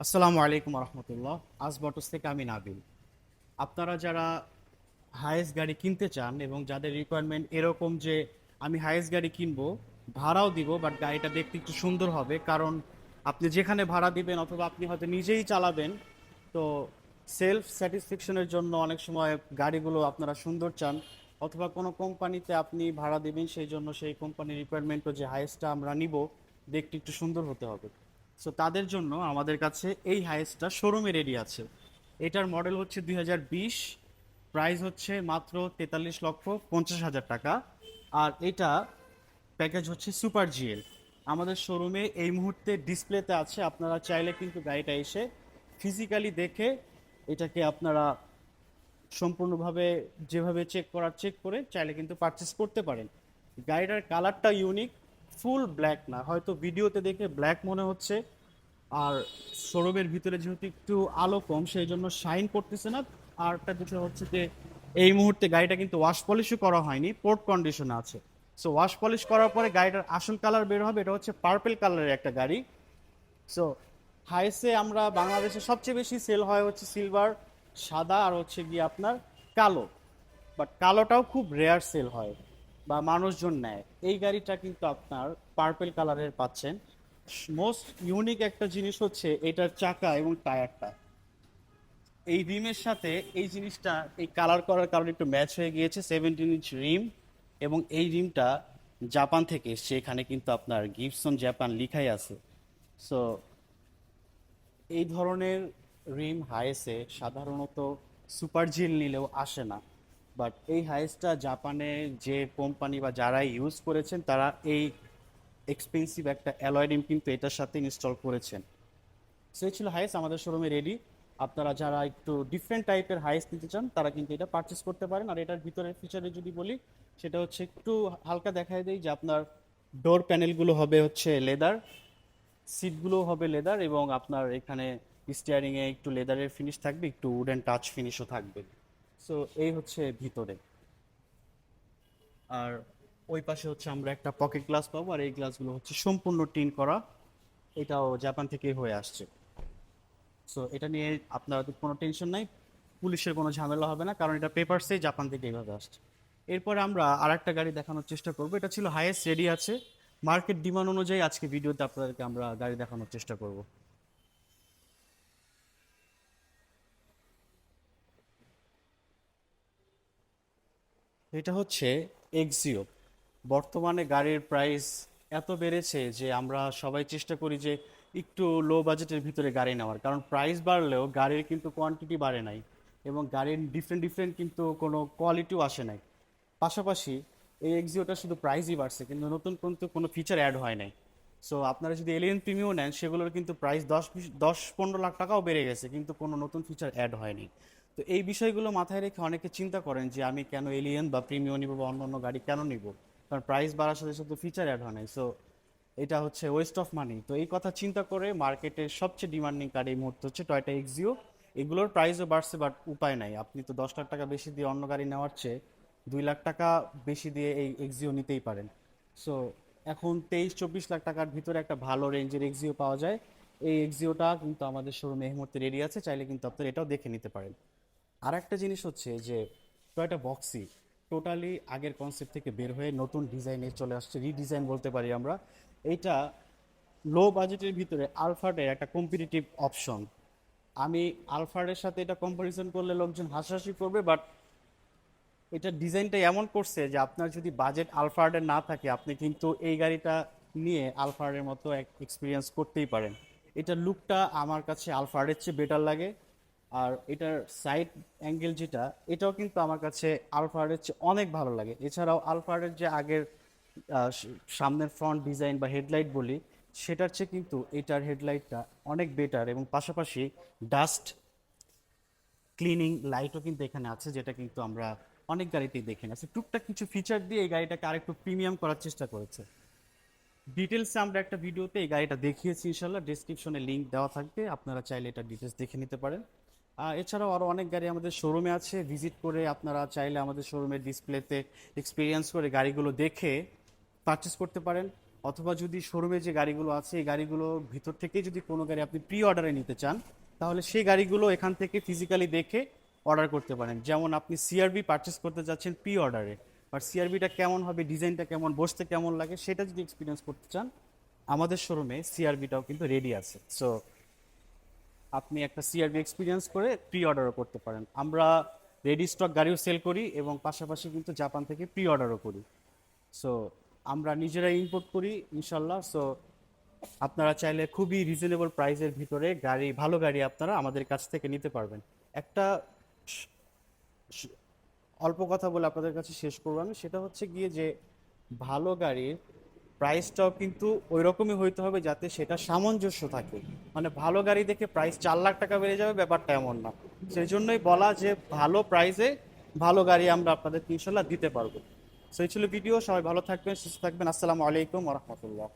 আসসালামু আলাইকুম রহমতুল্লাহ আজ বটস থেকে আমি নাবিল। আপনারা যারা হায়েস্ট গাড়ি কিনতে চান এবং যাদের রিকোয়ারমেন্ট এরকম যে আমি হায়েস্ট গাড়ি কিনবো, ভাড়াও দিব বাট গাড়িটা দেখতে একটু সুন্দর হবে, কারণ আপনি যেখানে ভাড়া দিবেন অথবা আপনি হয়তো নিজেই চালাবেন, তো সেলফ স্যাটিসফ্যাকশনের জন্য অনেক সময় গাড়িগুলো আপনারা সুন্দর চান, অথবা কোনো কোম্পানিতে আপনি ভাড়া দিবেন, সেই জন্য সেই কোম্পানির রিকোয়ারমেন্টও যে হায়েস্টটা আমরা নিব, দেখতে একটু সুন্দর হতে হবে। সো তাদের জন্য আমাদের কাছে এই হায়েস্টটা শোরুমে রেডি আছে। এটার মডেল হচ্ছে দু হাজার বিশ প্রাইস হচ্ছে মাত্র তেতাল্লিশ লক্ষ পঞ্চাশ হাজার টাকা। আর এটা প্যাকেজ হচ্ছে সুপার জিএল আমাদের শোরুমে এই মুহূর্তে ডিসপ্লেতে আছে, আপনারা চাইলে কিন্তু গাড়িটা এসে ফিজিক্যালি দেখে এটাকে আপনারা সম্পূর্ণভাবে যেভাবে চেক করার চেক করে চাইলে কিন্তু পারচেস করতে পারেন। গাড়িটার কালারটা ইউনিক ফুল ব্ল্যাক না, হয়তো ভিডিওতে দেখে ব্ল্যাক মনে হচ্ছে, আর শোরুমের ভিতরে যেহেতু একটু আলো কম সেই জন্য শাইন করতেছে না। আর একটা বিষয় হচ্ছে যে, এই মুহূর্তে গাড়িটা কিন্তু ওয়াশ পলিশও করা হয়নি পোর্ট কন্ডিশনে আছে। সো ওয়াশ পলিশ করার পরে গাড়িটার আসল কালার বের হবে, এটা হচ্ছে পার্পেল কালারের একটা গাড়ি। সো হাইসে আমরা বাংলাদেশে সবচেয়ে বেশি সেল হয় হচ্ছে সিলভার সাদা, আর হচ্ছে গিয়ে আপনার কালো। বাট কালোটাও খুব রেয়ার সেল হয়। বা মানুষজন নেয়। এই গাড়িটা কিন্তু আপনার পার্পেল কালারের পাচ্ছেন। মোস্ট ইউনিক একটা জিনিস হচ্ছে এটার চাকা এবং টায়ারটা। এই রিমের সাথে এই জিনিসটা এই কালার করার কারণে একটু ম্যাচ হয়ে গিয়েছে সেভেন্টিন ইঞ্চ রিম এবং এই রিমটা জাপান থেকে এসছে এখানে কিন্তু আপনার গিফসন জাপান লিখাই আছে। সো এই ধরনের রিম হাইসে সাধারণত সুপার জিল নিলেও আসে না। বাট এই হাইসটা জাপানে যে কোম্পানি বা যারা ইউজ করেছেন, তারা এই এক্সপেন্সিভ একটা অ্যালয় রিম কিন্তু এটার সাথে ইনস্টল করেছেন। সেই ছিল হাইস আমাদের শোরুমে রেডি আপনারা যারা একটু ডিফারেন্ট টাইপের হাইস নিতে চান, তারা কিন্তু এটা পারচেস করতে পারেন। আর এটার ভিতরের ফিচারে যদি বলি, সেটা হচ্ছে একটু হালকা দেখায় দেয় যে আপনার ডোর প্যানেলগুলো হবে হচ্ছে লেদার সিটগুলো হবে লেদার এবং আপনার এখানে স্টিয়ারিংয়ে একটু লেদারের ফিনিশ থাকবে, একটু উডেন টাচ ফিনিশও থাকবে। সো এই হচ্ছে ভিতরে। আর ওই পাশে হচ্ছে আমরা একটা পকেট গ্লাস পাবো, আর এই গ্লাসগুলো হচ্ছে সম্পূর্ণ টিন করা। এটাও জাপান থেকে হয়ে আসছে। সো এটা নিয়ে আপনার কোনো টেনশন নাই, পুলিশের কোনো ঝামেলা হবে না, কারণ এটা পেপারসেই জাপান থেকে এইভাবে আসছে। এরপরে আমরা আর একটা গাড়ি দেখানোর চেষ্টা করব। এটা ছিল হাইয়েস্ট রেডি আছে। মার্কেট ডিমান্ড অনুযায়ী আজকে ভিডিওতে আপনাদেরকে আমরা গাড়ি দেখানোর চেষ্টা করব। এটা হচ্ছে এক্সিও বর্তমানে গাড়ির প্রাইস এত বেড়েছে যে আমরা সবাই চেষ্টা করি যে একটু লো বাজেটের ভিতরে গাড়ি নেওয়ার। কারণ প্রাইস বাড়লেও গাড়ির কিন্তু কোয়ান্টিটি বাড়ে নাই এবং গাড়ির ডিফারেন্ট ডিফারেন্ট কিন্তু কোনো কোয়ালিটিও আসে নাই। পাশাপাশি এই এক্সিওটা শুধু প্রাইসই বাড়ছে, কিন্তু নতুন কিন্তু কোনো ফিচার অ্যাড হয় নাই। সো আপনারা যদি এলিয়েন প্রিমিও নেন, সেগুলোর কিন্তু প্রাইস দশ দশ, পনেরো লাখ টাকাও বেড়ে গেছে, কিন্তু কোনো নতুন ফিচার অ্যাড হয়নি তো এই বিষয়গুলো মাথায় রেখে অনেকে চিন্তা করেন যে আমি কেন এলিয়েন বা প্রিমিও নিব বা অন্য অন্য গাড়ি কেন নিব? কারণ প্রাইস বাড়ার সাথে সাথে ফিচার অ্যাড হয় নাই। সো এটা হচ্ছে ওয়েস্ট অফ মানি তো এই কথা চিন্তা করে মার্কেটের সবচেয়ে ডিমান্ডিং গাড়ি এই মুহূর্তে হচ্ছে টয়টা এক্সিও এগুলোর প্রাইসও বাড়ছে বাট উপায় নাই। আপনি তো দশ লাখ টাকা বেশি দিয়ে অন্য গাড়ি নেওয়ার চেয়ে দুই লাখ টাকা বেশি দিয়ে এই এক্সিও নিতেই পারেন। সো এখন তেইশ, চব্বিশ লাখ টাকার ভিতরে একটা ভালো রেঞ্জের এক্সিও পাওয়া যায়। এই এক্সিওটা কিন্তু আমাদের শোরুমে এই মুহূর্তে রেডি আছে। চাইলে কিন্তু আপনারা এটাও দেখে নিতে পারেন। আর একটা জিনিস হচ্ছে যে টয়টা বক্সি টোটালি আগের কনসেপ্ট থেকে বের হয়ে নতুন ডিজাইনে চলে আসছে রিডিজাইন বলতে পারি আমরা। এইটা লো বাজেটের ভিতরে আলফার্ডের একটা কম্পিটিটিভ অপশন আমি আলফার্ডের সাথে এটা কম্পারিজন করলে লোকজন হাসাহাসি করবে বাট এটা ডিজাইনটা এমন করছে যে আপনার যদি বাজেট আলফার্ডের না থাকে, আপনি কিন্তু এই গাড়িটা নিয়ে আলফার্ডের মতো এক এক্সপিরিয়েন্স করতেই পারেন। এটা লুকটা আমার কাছে আলফার্ডের চেয়ে বেটার লাগে। আর এটার সাইড অ্যাঙ্গেল যেটা, এটাও কিন্তু আমার কাছে আলফার্ডের চেয়ে অনেক ভালো লাগে। এছাড়াও আলফার্ডের যে আগের সামনের ফ্রন্ট ডিজাইন বা হেডলাইট বলি, সেটার চেয়ে কিন্তু এটার হেডলাইটটা অনেক বেটার এবং পাশাপাশি ডাস্ট ক্লিনিং লাইটও কিন্তু এখানে আছে, যেটা কিন্তু আমরা অনেক গাড়িতেই দেখে নিই। টুকটাক কিছু ফিচার দিয়ে এই গাড়িটাকে আরেকটু প্রিমিয়াম করার চেষ্টা করেছে। ডিটেলসে আমরা একটা ভিডিওতে এই গাড়িটা দেখিয়েছি ইনশাল্লাহ ডিসক্রিপশনে লিঙ্ক দেওয়া থাকবে। আপনারা চাইলে এটা ডিটেলস দেখে নিতে পারেন। এছাড়াও আরও অনেক গাড়ি আমাদের শোরুমে আছে। ভিজিট করে আপনারা চাইলে আমাদের শোরুমের ডিসপ্লেতে এক্সপিরিয়েন্স করে গাড়িগুলো দেখে পারচেস করতে পারেন। অথবা যদি শোরুমে যে গাড়িগুলো আছে, এই গাড়িগুলোর ভিতর থেকে যদি কোনো গাড়ি আপনি প্রি অর্ডারে নিতে চান, তাহলে সেই গাড়িগুলো এখান থেকে ফিজিক্যালি দেখে অর্ডার করতে পারেন। যেমন আপনি সিআরবি পারচেস করতে যাচ্ছেন প্রি অর্ডারে আর সিআরবিটা কেমন হবে ডিজাইনটা কেমন, বসতে কেমন লাগে, সেটা যদি এক্সপিরিয়েন্স করতে চান, আমাদের শোরুমে সিআরবিটাও কিন্তু রেডি আছে। সো আপনি একটা সিআরবি এক্সপিরিয়েন্স করে প্রি অর্ডারও করতে পারেন। আমরা রেডি স্টক গাড়িও সেল করি এবং পাশাপাশি কিন্তু জাপান থেকে প্রি অর্ডারও করি। সো আমরা নিজেরাই ইম্পোর্ট করি ইনশাল্লাহ সো আপনারা চাইলে খুবই রিজনেবল প্রাইসের ভিতরে গাড়ি, ভালো গাড়ি আপনারা আমাদের কাছ থেকে নিতে পারবেন। একটা অল্প কথা বলে আপনাদের কাছে শেষ করব আমি। সেটা হচ্ছে গিয়ে যে ভালো গাড়ির প্রাইসটাও কিন্তু ওই রকমই হইতে হবে যাতে সেটা সামঞ্জস্য থাকে। মানে ভালো গাড়ি দেখে প্রাইস চার লাখ টাকা বেড়ে যাবে, ব্যাপারটা এমন না। সেই জন্যই বলা যে ভালো প্রাইসে ভালো গাড়ি আমরা আপনাদের ইনশাল্লাহ দিতে পারব। সেই ছিল ভিডিও, সবাই ভালো থাকবেন, সুস্থ থাকবেন। আসসালামু আলাইকুম রহমতুল্লাহ।